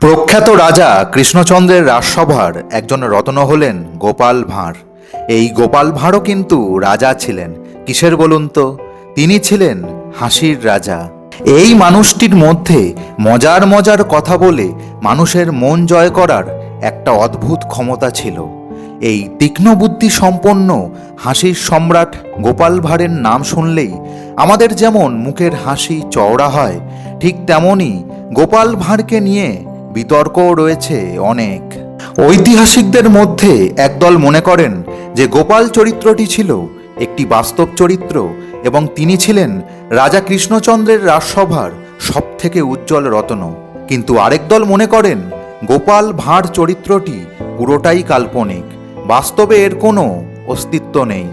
প্রখ্যাত রাজা কৃষ্ণচন্দ্রের রাজসভার একজন রত্ন হলেন গোপাল ভাঁড়। এই গোপাল ভাঁড়ও কিন্তু রাজা ছিলেন। কিসের বলুন তো? তিনি ছিলেন হাসির রাজা। এই মানুষটির মধ্যে মজার মজার কথা বলে মানুষের মন জয় করার একটা অদ্ভুত ক্ষমতা ছিল। এই তীক্ষ্ণ বুদ্ধি সম্পন্ন হাসির সম্রাট গোপাল ভাঁড়ের নাম শুনলেই আমাদের যেমন মুখের হাসি চওড়া হয়, ঠিক তেমনই গোপাল ভাঁড়কে নিয়ে বিতর্কও রয়েছে অনেক। ঐতিহাসিকদের মধ্যে একদল মনে করেন যে গোপাল চরিত্রটি ছিল একটি বাস্তব চরিত্র এবং তিনি ছিলেন রাজা কৃষ্ণচন্দ্রের রাজসভার সবথেকে উজ্জ্বল রত্ন। কিন্তু আরেক দল মনে করেন গোপাল ভাঁড় চরিত্রটি পুরোটাই কাল্পনিক, বাস্তবে এর কোনো অস্তিত্ব নেই।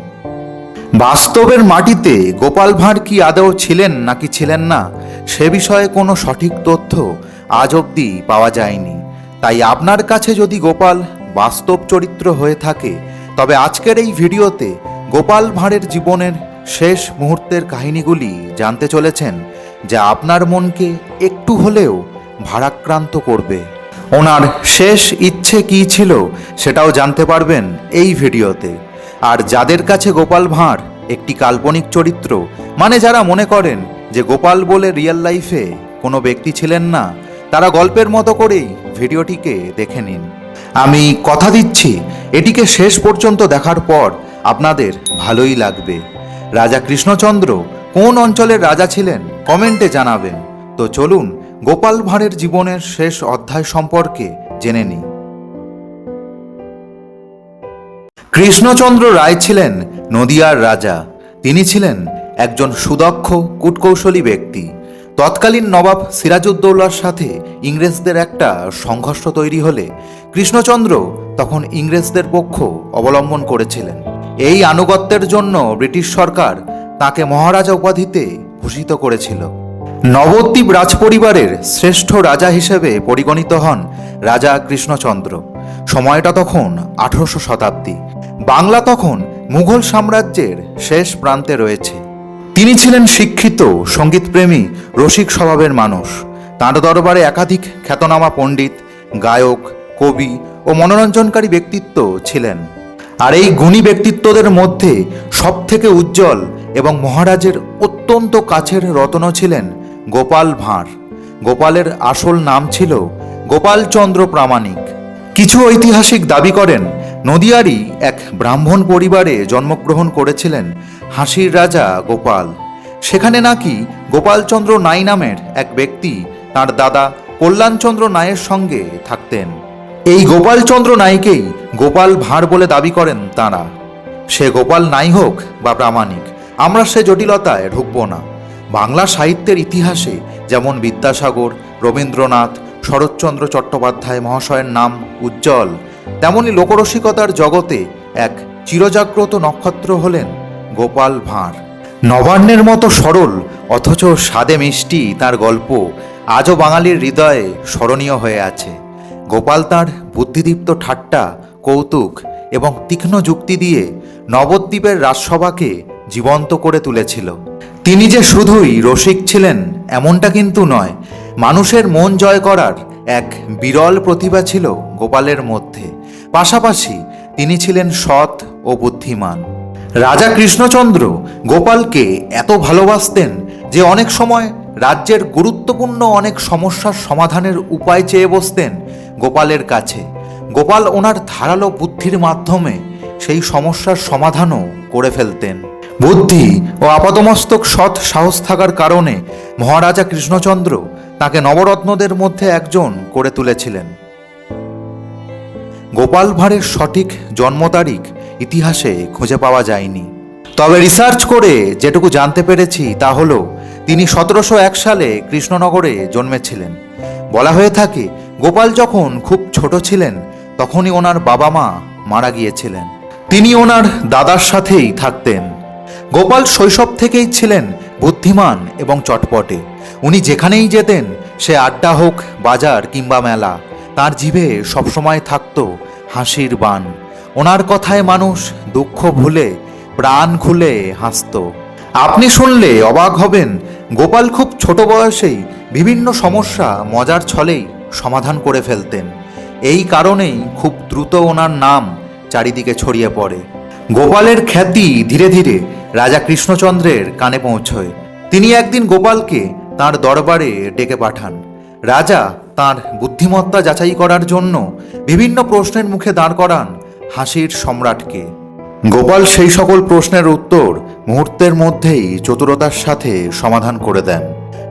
বাস্তবের মাটিতে গোপাল ভাঁড় কি আদৌ ছিলেন নাকি ছিলেন না, সে বিষয়ে কোনো সঠিক তথ্য আজ অবধি পাওয়া যায়নি। তাই আপনার কাছে যদি গোপাল বাস্তব চরিত্র হয়ে থাকে, তবে আজকের এই ভিডিওতে গোপাল ভাঁড়ের জীবনের শেষ মুহূর্তের কাহিনীগুলি জানতে চলেছেন, যা আপনার মনকে একটু হলেও ভারাক্রান্ত করবে। ওনার শেষ ইচ্ছে কী ছিল সেটাও জানতে পারবেন এই ভিডিওতে। আর যাদের কাছে গোপাল ভাঁড় একটি কাল্পনিক চরিত্র মানে যারা মনে করেন যে গোপাল বলে রিয়েল লাইফে কোনো ব্যক্তি ছিলেন না তারা গল্পের মতো করেই ভিডিওটিকে দেখে নিন। আমি কথা দিচ্ছি, এটিকে শেষ পর্যন্ত দেখার পর আপনাদের ভালোই লাগবে। রাজা কৃষ্ণচন্দ্র কোন অঞ্চলের রাজা ছিলেন কমেন্টে জানাবেন। তো চলুন গোপাল ভাঁড়ের জীবনের শেষ অধ্যায় সম্পর্কে জেনে নিই। কৃষ্ণচন্দ্র রায় ছিলেন নদিয়ার রাজা। তিনি ছিলেন একজন সুদক্ষ, কূটকৌশলী ব্যক্তি। তৎকালীন নবাব সিরাজউদ্দৌলার সাথে ইংরেজদের একটা সংঘর্ষ তৈরি হলে কৃষ্ণচন্দ্র তখন ইংরেজদের পক্ষ অবলম্বন করেছিলেন। এই আনুগত্যের জন্য ব্রিটিশ সরকার তাকে মহারাজা উপাধিতে ভূষিত করেছিল। নবদ্বীপ রাজপরিবারের শ্রেষ্ঠ রাজা হিসেবে পরিগণিত হন রাজা কৃষ্ণচন্দ্র। সময়টা তখন আঠারোশো শতাব্দী। বাংলা তখন মুঘল সাম্রাজ্যের শেষ প্রান্তে রয়েছে। তিনি ছিলেন শিক্ষিত, সঙ্গীতপ্রেমী, রসিক স্বভাবের মানুষ। তাঁর দরবারে একাধিক খ্যাতনামা পণ্ডিত, গায়ক, কবি ও মনোরঞ্জনকারী ব্যক্তিত্ব ছিলেন। আর এই গুণী ব্যক্তিত্বদের মধ্যে সবথেকে উজ্জ্বল এবং মহারাজের অত্যন্ত কাছের রত্ন ছিলেন গোপাল ভাঁড়। গোপালের আসল নাম ছিল গোপালচন্দ্র প্রামাণিক। কিছু ঐতিহাসিক দাবি করেন নদিয়ারই এক ব্রাহ্মণ পরিবারে জন্মগ্রহণ করেছিলেন হাসির রাজা গোপাল। সেখানে নাকি গোপালচন্দ্র নাই নামের এক ব্যক্তি তার দাদা কল্যাণচন্দ্র নায়ের সঙ্গে থাকতেন। এই গোপালচন্দ্র নাইকেই গোপাল ভাঁড় বলে দাবি করেন তাঁরা। সে গোপাল নাই হোক বা প্রামাণিক, আমরা সে জটিলতায় ঢুকবো না। বাংলা সাহিত্যের ইতিহাসে যেমন বিদ্যাসাগর, রবীন্দ্রনাথ, শরৎচন্দ্র চট্টোপাধ্যায় মহাশয়ের নাম উজ্জ্বল তেমনি লোকরসিকতার জগতে এক চিরজাগ্রত নক্ষত্র হলেন গোপাল ভাঁড়। নবান্নের মতো সরল, অথচ স্বাদে মিষ্টি তার গল্প আজও বাঙালির হৃদয়ে স্মরণীয় হয়ে আছে। গোপাল তাঁর বুদ্ধিদীপ্ত ঠাট্টা, কৌতুক এবং তীক্ষ্ণ যুক্তি দিয়ে নবদ্বীপের রাজসভাকে জীবন্ত করে তুলেছিল। তিনি যে শুধুই রসিক ছিলেন, এমনটা কিন্তু নয়। মানুষের মন জয় করার এক বিরল প্রতিভা ছিল গোপালের মধ্যে। পাশাপাশি তিনি ছিলেন সৎ ও বুদ্ধিমান। রাজা কৃষ্ণচন্দ্র গোপালকে এত ভালোবাসতেন যে অনেক সময় রাজ্যের গুরুত্বপূর্ণ অনেক সমস্যার সমাধানের উপায় চেয়ে বসতেন গোপালের কাছে। গোপাল ওনার ধারালো বুদ্ধির মাধ্যমে সেই সমস্যার সমাধানও করে ফেলতেন। বুদ্ধি ও আপাদমস্তক সৎ সাহস থাকার কারণে মহারাজা কৃষ্ণচন্দ্র তাকে নবরত্নদের মধ্যে একজন করে তুলেছিলেন। গোপাল ভাঁড়ের সঠিক জন্ম তারিখ ইতিহাসে খুঁজে পাওয়া যায়নি। তবে রিসার্চ করে যেটুকু জানতে পেরেছি তা হল, তিনি সতেরোশো এক সালে কৃষ্ণনগরে জন্মেছিলেন। বলা হয়ে থাকে, গোপাল যখন খুব ছোট ছিলেন, তখনই ওনার বাবা মা মারা গিয়েছিলেন। তিনি ওনার দাদার সাথেই থাকতেন। গোপাল শৈশব থেকেই ছিলেন বুদ্ধিমান এবং চটপটে। উনি যেখানেই যেতেন, সে আড্ডা হোক, বাজার কিংবা মেলা জিভে সবসময় থাকত হাসির বান। ওনার কথায় মানুষ দুঃখ ভুলে প্রাণ খুলে হাসত। আপনি শুনলে অবাক হবেন, গোপাল খুব ছোট বয়সেই বিভিন্ন সমস্যা মজার ছলেই সমাধান করে ফেলতেন। এই কারণেই খুব দ্রুত ওনার নাম চারিদিকে ছড়িয়ে পড়ে। গোপালের খ্যাতি ধীরে ধীরে রাজা কৃষ্ণচন্দ্রের কানে পৌঁছয়। তিনি একদিন গোপালকে তার দরবারে ডেকে পাঠান। রাজা তার বুদ্ধিমত্তা যাচাই করার জন্য বিভিন্ন প্রশ্নের মুখে দাঁড় করান হাসির সম্রাটকে। গোপাল সেই সকল প্রশ্নের উত্তর মুহূর্তের মধ্যেই চতুরতার সাথে সমাধান করে দেন।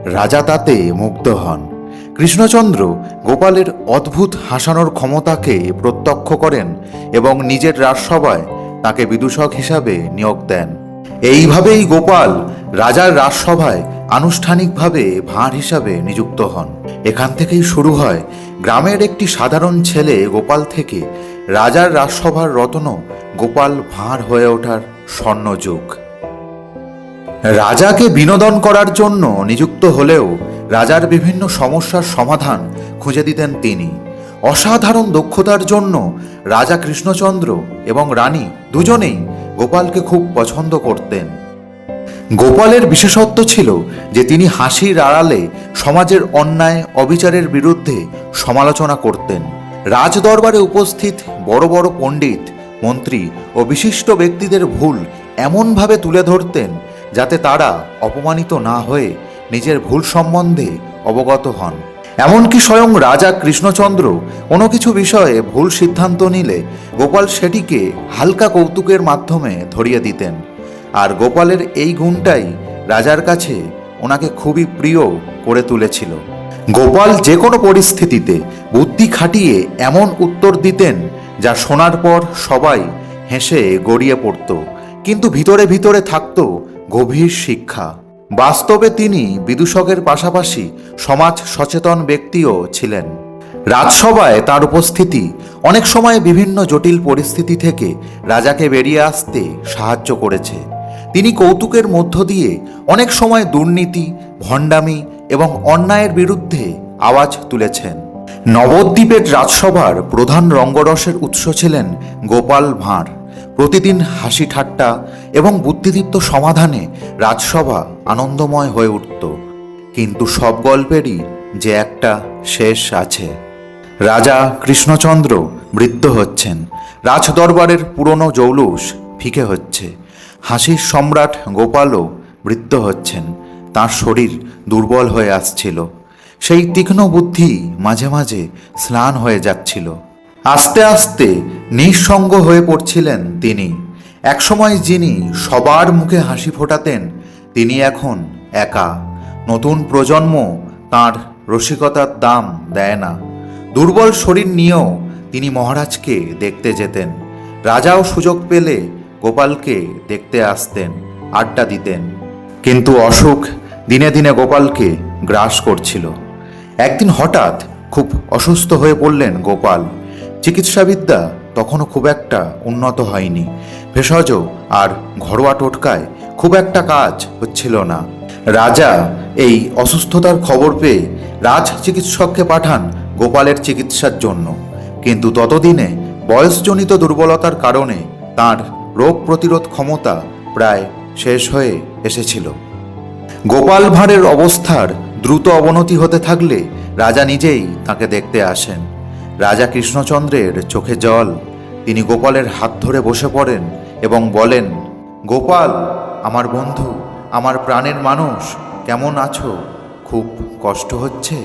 রাজা তাতে মুগ্ধ হন। কৃষ্ণচন্দ্র গোপালের অদ্ভুত হাসানোর ক্ষমতাকে প্রত্যক্ষ করেন এবং নিজের রাজসভায় তাকে বিদূষক হিসাবে নিয়োগ দেন। এইভাবেই গোপাল রাজার রাজসভায় আনুষ্ঠানিকভাবে ভাঁড় হিসাবে নিযুক্ত হন। এখান থেকেই শুরু হয় গ্রামের একটি সাধারণ ছেলে গোপাল থেকে রাজার রাজসভার রত্ন গোপাল ভাঁড় হয়ে ওঠার স্বর্ণযুগ। রাজাকে বিনোদন করার জন্য নিযুক্ত হলেও রাজার বিভিন্ন সমস্যার সমাধান খুঁজে দিতেন তিনি। অসাধারণ দক্ষতার জন্য রাজা কৃষ্ণচন্দ্র এবং রানী দুজনেই গোপালকে খুব পছন্দ করতেন। গোপালের বিশেষত্ব ছিল যে তিনি হাসির আড়ালে সমাজের অন্যায়, অবিচারের বিরুদ্ধে সমালোচনা করতেন। রাজদরবারে উপস্থিত বড় বড় পণ্ডিত, মন্ত্রী ও বিশিষ্ট ব্যক্তিদের ভুল এমনভাবে তুলে ধরতেন যাতে তারা অপমানিত না হয়ে নিজের ভুল সম্বন্ধে অবগত হন। এমনকি স্বয়ং রাজা কৃষ্ণচন্দ্র কোনো কিছু বিষয়ে ভুল সিদ্ধান্ত নিলে গোপাল সেটিকে হালকা কৌতুকের মাধ্যমে ধরিয়ে দিতেন। আর গোপালের এই গুণটাই রাজার কাছে ওনাকে খুবই প্রিয় করে তুলেছিল। গোপাল যে কোনো পরিস্থিতিতে বুদ্ধি খাটিয়ে এমন উত্তর দিতেন যা শোনার পর সবাই হেসে গড়িয়ে পড়ত, কিন্তু ভিতরে ভিতরে থাকত গভীর শিক্ষা। বাস্তবে তিনি বিদূষকের পাশাপাশি সমাজ সচেতন ব্যক্তিও ছিলেন। রাজসভায় তার উপস্থিতি অনেক সময় বিভিন্ন জটিল পরিস্থিতি থেকে রাজাকে বেরিয়ে আসতে সাহায্য করেছে। তিনি কৌতুকের মধ্য দিয়ে অনেক সময় দুর্নীতি, ভণ্ডামি এবং অন্যায়ের বিরুদ্ধে আওয়াজ তুলেছেন। নবদ্বীপের রাজসভার প্রধান রঙ্গরসের উৎস ছিলেন গোপাল ভাঁড়। প্রতিদিন হাসি ঠাট্টা এবং বুদ্ধিদীপ্ত সমাধানে রাজসভা আনন্দময় হয়ে উঠত। কিন্তু সব গল্পেরই যে একটা শেষ আছে। রাজা কৃষ্ণচন্দ্র বৃদ্ধ হচ্ছেন। রাজদরবারের পুরনো জৌলুস ফিকে হচ্ছে। হাসির সম্রাট গোপালও বৃদ্ধ হচ্ছেন। তার শরীর দুর্বল হয়ে আসছিল। সেই তীক্ষ্ণ বুদ্ধি মাঝে মাঝে স্নান হয়ে যাচ্ছিল। আস্তে আস্তে নিঃসঙ্গ হয়ে পড়ছিলেন তিনি। একসময় যিনি সবার মুখে হাসি ফোটাতেন, তিনি এখন একা। নতুন প্রজন্ম তার রসিকতার দাম দেয় না। দুর্বল শরীর নিয়েও তিনি মহারাজকে দেখতে যেতেন। রাজাও সুযোগ পেলে গোপালকে দেখতে আসতেন, আড্ডা দিতেন। কিন্তু অসুখ দিনে দিনে গোপালকে গ্রাস করছিল। একদিন হঠাৎ খুব অসুস্থ হয়ে পড়লেন গোপাল। চিকিৎসাবিদ্যা তখনও খুব একটা উন্নত হয়নি। ভেষজ আর ঘরোয়া টোটকায় খুব একটা কাজ হচ্ছিল না। রাজা এই অসুস্থতার খবর পেয়ে রাজ চিকিৎসককে পাঠান গোপালের চিকিৎসার জন্য। কিন্তু ততদিনে বয়সজনিত দুর্বলতার কারণে তার রোগ প্রতিরোধ ক্ষমতা প্রায় শেষ হয়ে এসেছিল। গোপাল ভাঁড়ের অবস্থার দ্রুত অবনতি হতে থাকলে রাজা নিজেই তাকে দেখতে আসেন। রাজা কৃষ্ণচন্দ্রের চোখে জল। তিনি গোপালের হাত ধরে বসে পড়েন এবং বলেন, গোপাল, আমার বন্ধু, আমার প্রাণের মানুষ, কেমন আছো? খুব কষ্ট হচ্ছে?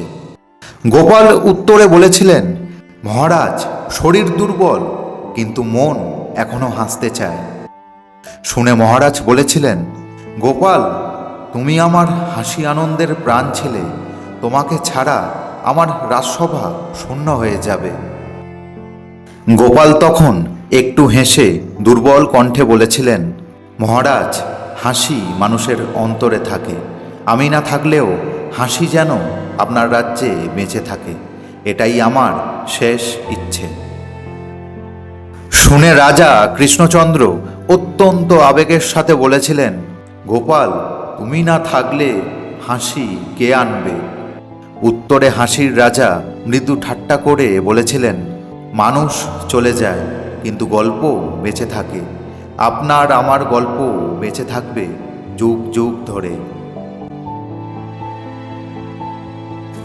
গোপাল উত্তরে বলেছিলেন, মহারাজ, শরীর দুর্বল, কিন্তু মন এখনও হাসতে চায়। শুনে মহারাজ বলেছিলেন, গোপাল, তুমি আমার হাসি আনন্দের প্রাণ ছিলে। তোমাকে ছাড়া আমার রাজসভা শূন্য হয়ে যাবে। গোপাল তখন একটু হেসে দুর্বল কণ্ঠে বলেছিলেন, মহারাজ, হাসি মানুষের অন্তরে থাকে। আমি না থাকলেও হাসি যেন আপনার রাজ্যে বেঁচে থাকে। এটাই আমার শেষ ইচ্ছে। শুনে রাজা কৃষ্ণচন্দ্র অত্যন্ত আবেগের সাথে বলেছিলেন, গোপাল, তুমি না থাকলে হাসি কে আনবে? উত্তরে হাসির রাজা মৃদু ঠাট্টা করে বলেছিলেন, মানুষ চলে যায়, কিন্তু গল্প বেঁচে থাকে। আপনার আমার গল্প বেঁচে থাকবে যুগ যুগ ধরে।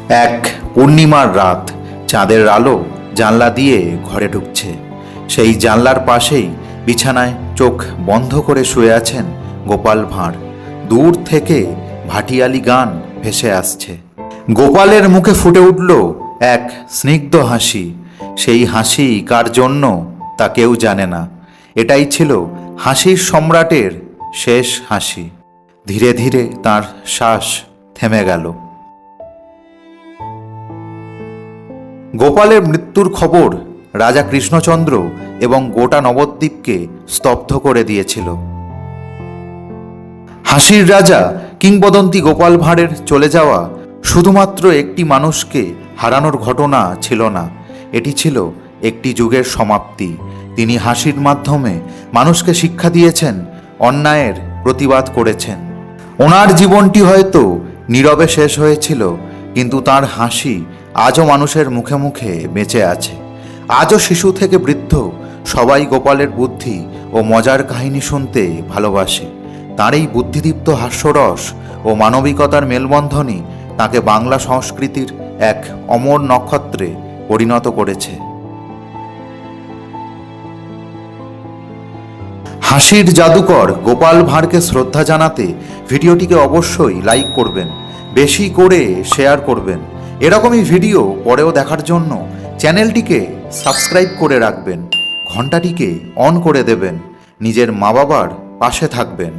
এক পূর্ণিমার রাত চাঁদের আলো জানলা দিয়ে ঘরে ঢুকছে। সেই জানলার পাশেই বিছানায় চোখ বন্ধ করে শুয়ে আছেন গোপাল ভাঁড়। দূর থেকে ভাটিয়ালি গান ভেসে আসছে। গোপালের মুখে ফুটে উঠল এক স্নিগ্ধ হাসি। সেই হাসি কার জন্য তা কেউ জানে না। এটাই ছিল হাসির সম্রাটের শেষ হাসি। ধীরে ধীরে তার শ্বাস থেমে গেল। গোপালের মৃত্যুর খবর রাজা কৃষ্ণচন্দ্র এবং গোটা নবদ্বীপকে স্তব্ধ করে দিয়েছিল। হাসির রাজা কিংবদন্তি গোপাল ভাঁড়ের চলে যাওয়া শুধুমাত্র একটি মানুষকে হারানোর ঘটনা ছিল না, এটি ছিল একটি যুগের সমাপ্তি। তিনি হাসির মাধ্যমে মানুষকে শিক্ষা দিয়েছেন, অন্যায়ের প্রতিবাদ করেছেন। ওনার জীবনটি হয়তো নীরবে শেষ হয়েছিল, কিন্তু তার হাসি আজও মানুষের মুখে মুখে বেঁচে আছে। আজও শিশু থেকে বৃদ্ধ সবাই গোপালের বুদ্ধি ও মজার কাহিনী শুনতে ভালোবাসে। তার এই বুদ্ধিদীপ্ত হাস্যরস ও মানবিকতার মেলবন্ধনই তাকে বাংলা সংস্কৃতির এক অমর নক্ষত্রে পরিণত করেছে। হাসির জাদুকর গোপাল ভাঁড়কে শ্রদ্ধা জানাতে ভিডিওটিকে অবশ্যই লাইক করবেন, বেশি করে শেয়ার করবেন। এরকমই ভিডিও পরেও দেখার জন্য চ্যানেলটিকে সাবস্ক্রাইব করে রাখবেন, ঘন্টাটিকে অন করে দেবেন, নিজের মা বাবার পাশে থাকবেন।